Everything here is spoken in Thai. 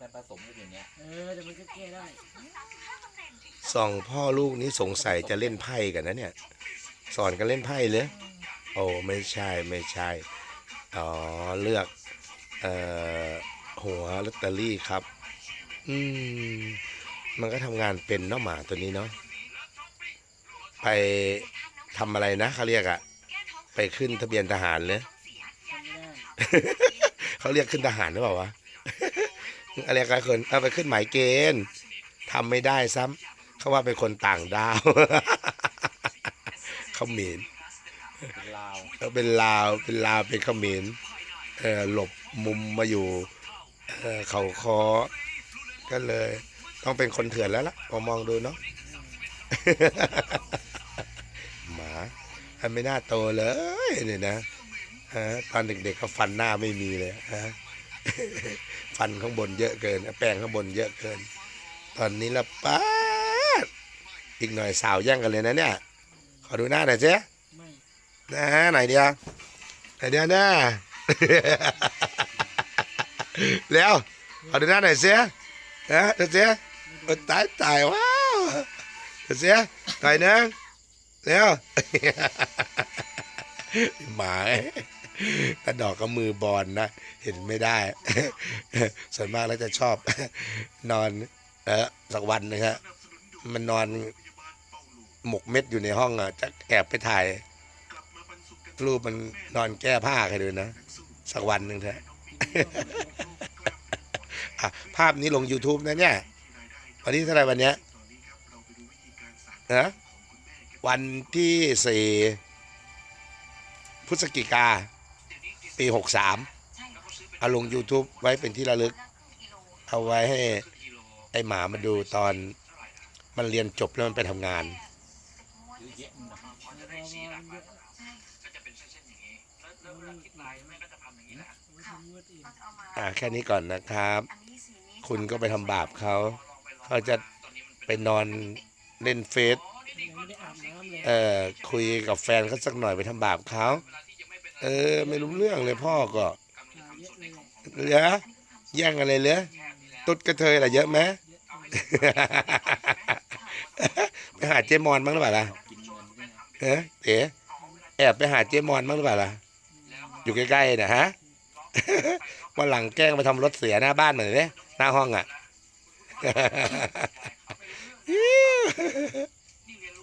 มันผสมกันอยู่เนี้ยเออเดี๋ยวมันก็แก้ได้สองพ่อลูกนี้สงสัยจะเล่นไพ่กันนะเนี่ย สอนกันเล่นไพ่เลยโอ้ไม่ใช่ไม่ใช่ อ๋อเลือก เอ่อหัวลอตเตอรี่ครับ อืม มันก็ทำงานเป็นเนาะหมาตัวนี้เนาะไปทำอะไรนะเขาเรียกอะไปขึ้นทะเบียนทหารเลยทำไม่ได้เขาเรียกขึ้นทหารหรือเปล่าวะ อะไรกันคนเอาไปขึ้นหมายเกณฑ์ทำไม่ได้ซ้ำเขาว่าเป็นคนต่างดาวเขาม็นเป็นลาวเป็นลาวเป็นลาวเป็นเขมรเออหลบมุมมาอยู่เออเขาคอก็เลย ต้องเป็นคนเถื่อนแล้วล่ะพอมองดูเนาะหมาอันไม่น่าโตเลยเนี่ยนะฮะตอนเด็กๆก็ฟันหน้าไม่มีเลยฮะ ฟันข้างบนเยอะเกิน แปรงข้างบนเยอะเกิน ตอนนี้ละป้าดอีกหน่อยสาวแย่งกันเลยนะเนี่ย ขอดูหน้าหน่อยเจ๊ไม่นะไหนเดียวไหนเดียวหน้าแล้วขอดูหน้าหน่อยเสียนะเดี๋ยวเสียโอ้ตายตายว้าวเดี๋ยวเสียหน่ยนึงแล้วหมา กระดอกกับมือบอลนะ เห็นไม่ได้ ส่วนมากแล้วจะชอบ นอนเออสักวันนึงฮะมันนอนหมกเม็ดอยู่ในห้องอะ จะแอบไปถ่าย รูปมันนอนแก้ผ้าใครดูนะ สักวันหนึ่งเถอะภาพนี้ลง YouTube นะเนี่ย วันที่เท่าไหรวันเนี้ยนะวันที่สี่พฤศจิกา ปีหกสามเอาลง YouTube ไว้เป็นที่ระลึก เอาไว้ให้ไอหมามาดูตอนมันเรียนจบแล้วมันไปทำงานเยอะแยะนะพอพอมันเยอะเอาไว้ทำงวดอื่นอ่าแค่นี้ก่อนนะครับ คุณก็ไปทำบาปเขา เขาจะไปนอนเล่นเฟซยังไม่ได้อาบน้ำเลยเอ่อคุยกับแฟนเขาสักหน่อยไปทำบาปเขา เออ ไม่รู้เรื่องเลยพ่อก็มาเยอะเลยเหลือแย่งอะไรเหลือตุ๊ดกระเทยอะไรเยอะไหมไปหาเจมอนบ้างหรือเปล่าล่ะกินเงินด้วยนะเออเอ๋แอบไปหาเจมอนบ้างหรือเปล่าล่ะอยู่ใกล้ๆนะฮะวันหลังแกล้งไปทำรถเสียหน้าบ้านหน่อยเนี่ยหน้าห้องอะ